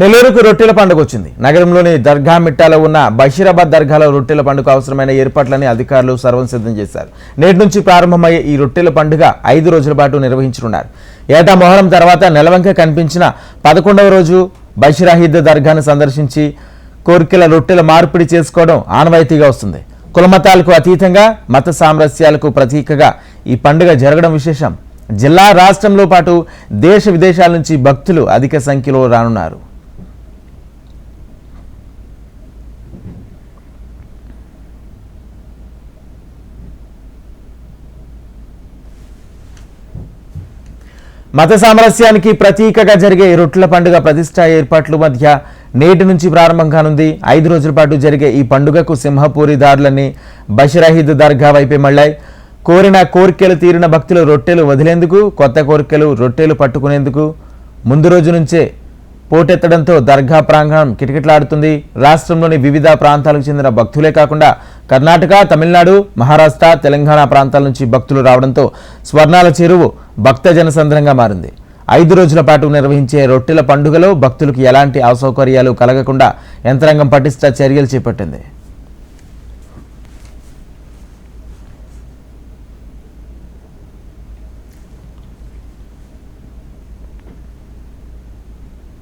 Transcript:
నెల్లూరుకు రొట్టెల పండుగ వచ్చింది. నగరంలోని దర్గా మిట్టాలో ఉన్న బషీరాబాద్ దర్గాలో రొట్టెల పండుగ అవసరమైన ఏర్పాట్లని అధికారులు సర్వం సిద్ధం చేశారు. నేటి నుంచి ప్రారంభమయ్యే ఈ రొట్టెల పండుగ ఐదు రోజుల పాటు నిర్వహించనున్నారు. ఏటా మొహరం తర్వాత నెలవంక కనిపించిన పదకొండవ రోజు బషీరాహిద్ దర్గాను సందర్శించి కోరికల రొట్టెల మార్పిడి చేసుకోవడం ఆనవాయితీగా వస్తుంది. కులమతాలకు అతీతంగా మత సామరస్యాలకు ప్రతీకగా ఈ పండుగ జరగడం విశేషం. జిల్లా రాష్ట్రంలో పాటు దేశ విదేశాల నుంచి భక్తులు అధిక సంఖ్యలో రానున్నారు. మత సామరస్యానికి ప్రతీకగా జరిగే రొట్ల రొట్టెల పండుగ ప్రతిష్టా ఏర్పాట్ల మధ్య నేటి నుంచి ప్రారంభం కానుంది. ఐదు రోజుల పాటు జరిగే ఈ పండుగకు సింహపూరి దారులన్నీ బషరహీద్ దర్గా వైపే మళ్ళాయి. కోరిన కోరికలు తీరిన భక్తులు రొట్టెలు వదిలేందుకు కొత్త కోరికలు రొట్టెలు పట్టుకునేందుకు ముందు రోజు నుంచే పోటెత్తడంతో దర్గా ప్రాంగణం కిటకిటలాడుతుంది. రాష్ట్రంలోని వివిధ ప్రాంతాలకు చెందిన భక్తులే కాకుండా కర్ణాటక తమిళనాడు మహారాష్ట్ర తెలంగాణ ప్రాంతాల నుంచి భక్తులు రావడంతో స్వర్ణాల చెరువు భక్త జనసంద్రంగా మారింది. ఐదు రోజుల పాటు నిర్వహించే రొట్టెల పండుగలో భక్తులకు ఎలాంటి అసౌకర్యాలు కలగకుండా యంత్రాంగం పటిష్ట చర్యలు చేపట్టింది.